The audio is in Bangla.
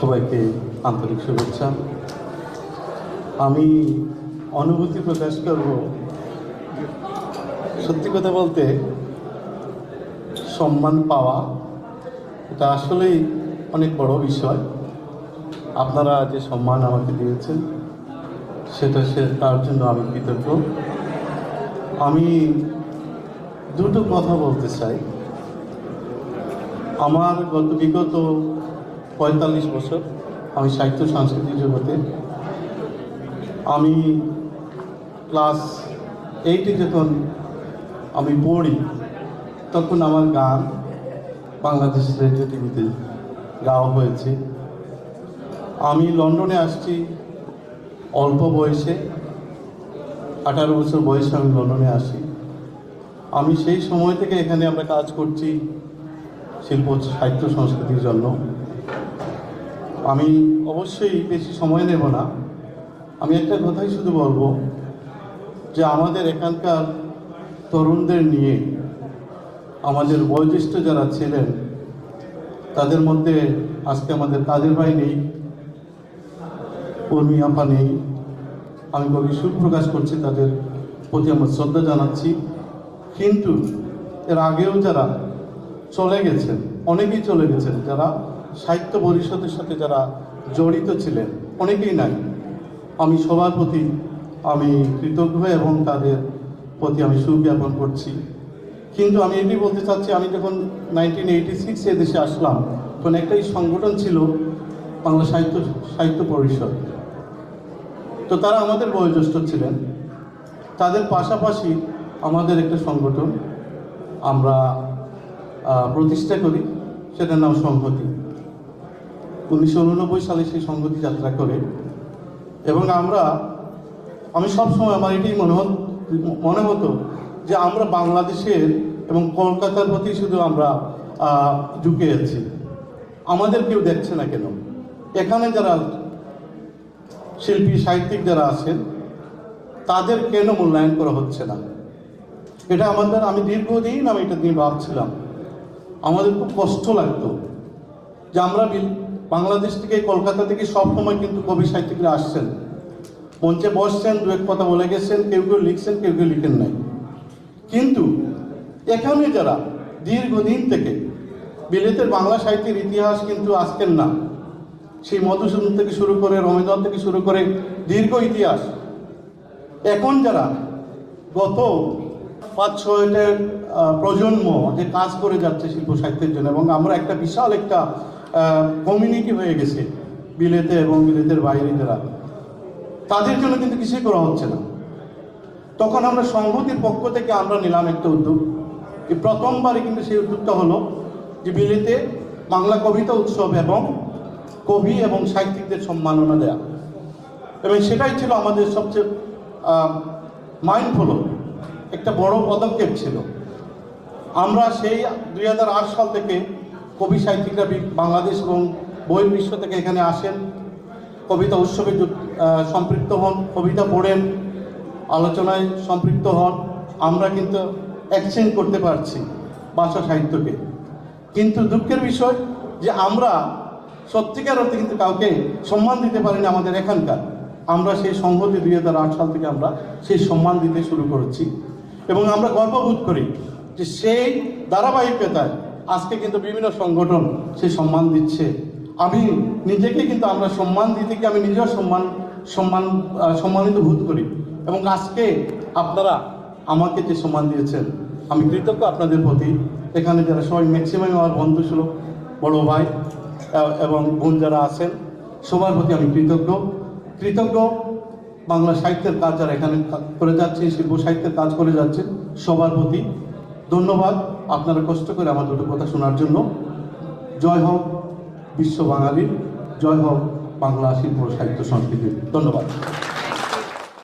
সবাইকে আন্তরিক শুভেচ্ছা। আমি অনুভূতি প্রকাশ করব। সত্যি কথা বলতে, সম্মান পাওয়া এটা আসলেই অনেক বড় বিষয়। আপনারা যে সম্মান আমাকে দিয়েছেন, সেটা সে তার জন্য আমি কৃতজ্ঞ। আমি দুটো কথা বলতে চাই। আমার গত বিগত পঁয়তাল্লিশ বছর আমি সাহিত্য সাংস্কৃতিক জগতে আমি ক্লাস এইটে যখন আমি পড়ি, তখন আমার গান বাংলাদেশ রেডিও টিভিতে গাওয়া হয়েছে। আমি লন্ডনে আসছি অল্প বয়সে, আঠারো বছর বয়সে আমি লন্ডনে আসি। আমি সেই সময় থেকে এখানে আমরা কাজ করছি। শিল্প সাহিত্য সংস্কৃতির জন্য। আমি অবশ্যই বেশি সময় নেব না। আমি একটা কথাই শুধু বলব যে আমাদের এখানকার তরুণদের নিয়ে আমাদের বয়োজ্যেষ্ঠ যারা ছিলেন, তাদের মধ্যে আজকে আমাদের কাজের ভাই নেই, কর্মী আপা নেই। আমি কবি প্রকাশ করছি তাদের প্রতি আমার শ্রদ্ধা জানাচ্ছি। কিন্তু এর আগেও যারা চলে গেছেন, অনেকেই চলে গেছেন। যারা সাহিত্য পরিষদের সাথে যারা জড়িত ছিলেন, অনেকেই নাই। আমি সবার প্রতি আমি কৃতজ্ঞ এবং তাদের প্রতি আমি সুজ্ঞাপন করছি। কিন্তু আমি এটি বলতে চাচ্ছি, আমি যখন নাইনটিন এইটি সিক্সে দেশে আসলাম, তখন একটাই সংগঠন ছিল বাংলা সাহিত্য সাহিত্য পরিষদ। তো তারা আমাদের বয়োজ্যেষ্ঠ ছিলেন। তাদের পাশাপাশি আমাদের একটা সংগঠন, আমরা প্রতিষ্ঠা করি, সেটার নাম সংহতি। উনিশশো উননব্বই সালে সেই সংহতি যাত্রা করে। এবং আমরা, আমি সবসময় আমার এটাই মনে মনে হতো যে আমরা বাংলাদেশের এবং কলকাতার প্রতি শুধু আমরা ঝুঁকে আছি। আমাদের কেউ দেখছে না কেন? এখানে যারা শিল্পী, সাহিত্যিক যারা আছেন, তাদের কেন মূল্যায়ন করা হচ্ছে না? এটা আমাদের, আমি দীর্ঘদিন আমি এটা নিয়ে ভাবছিলাম। আমাদের খুব কষ্ট লাগতো যে আমরা বিল- বাংলাদেশ থেকে কলকাতা থেকে সব সময় কিন্তু কবি সাহিত্যিকরা আসছেন। মঞ্চে বসছেন, দু এক কথা বলে গেছেন, কেউ কেউ লিখছেন, কেউ কেউ লিখেন নাই। কিন্তু এখানে যারা দীর্ঘদিন থেকে বিলেতের বাংলা সাহিত্যের ইতিহাস কিন্তু আজকের না, সেই মধুসূদন থেকে শুরু করে রবীন্দ্রনাথ থেকে শুরু করে দীর্ঘ ইতিহাস, এখন যারা গত পাঁচ ছয়টা আহ, প্রজন্ম যে কাজ করে যাচ্ছে শিল্প সাহিত্যের জন্য। এবং আমরা একটা বিশাল একটা কমিউনিটি হয়ে গেছে বিলেতে এবং বিলেতের বাইরে যারা। তাদের জন্য কিন্তু কিছুই করা হচ্ছে না। তখন আমরা সংহতির পক্ষ থেকে আমরা নিলাম একটা উদ্যোগ। এই প্রথমবারে কিন্তু সেই উদ্যোগটা হলো যে বিলেতে বাংলা কবিতা উৎসব এবং কবি এবং সাহিত্যিকদের সম্মাননা দেয়া। এবং সেটাই ছিল আমাদের সবচেয়ে মাইন্ডফুল একটা বড় পদক্ষেপ ছিল। আমরা সেই দুই হাজার আট সাল থেকে কবি সাহিত্যিকরা বাংলাদেশ এবং বই বিশ্ব থেকে এখানে আসেন। কবিতা উৎসবে সম্পৃক্ত হন, কবিতা পড়েন, আলোচনায় সম্পৃক্ত হন। আমরা কিন্তু এক্সচেঞ্জ করতে পারছি ভাষা সাহিত্যকে। কিন্তু দুঃখের বিষয় যে আমরা সত্যিকার অর্থে কিন্তু কাউকে সম্মান দিতে পারি না আমাদের এখানকার। আমরা সেই সংহতি দুই হাজার আট সাল থেকে আমরা সেই সম্মান দিতে শুরু করেছি। এবং আমরা গর্ববোধ করি যে সেই ধারাবাহিকতায় আজকে কিন্তু বিভিন্ন সংগঠন সেই সম্মান দিচ্ছে। আমি নিজেকে কিন্তু আমরা সম্মান দিতে গিয়ে আমি নিজেও সম্মান সম্মান সম্মানিত বোধ করি এবং আজকে আপনারা আমাকে যে সম্মান দিয়েছেন, আমি কৃতজ্ঞ আপনাদের প্রতি। এখানে যারা সবাই ম্যাক্সিমাম আমার বন্ধু ছিল, বড় ভাই এবং বোন যারা আছেন, সবার প্রতি আমি কৃতজ্ঞ। কৃতজ্ঞ বাংলা সাহিত্যের কাজ যারা এখানে করে যাচ্ছে, শিল্প সাহিত্যের কাজ করে যাচ্ছে, সবার প্রতি ধন্যবাদ। আপনারা কষ্ট করে আমার দুটো কথা শোনার জন্য। জয় হোক বিশ্ব বাঙালির, জয় হোক বাংলা শিল্প সাহিত্য সংস্কৃতির। ধন্যবাদ।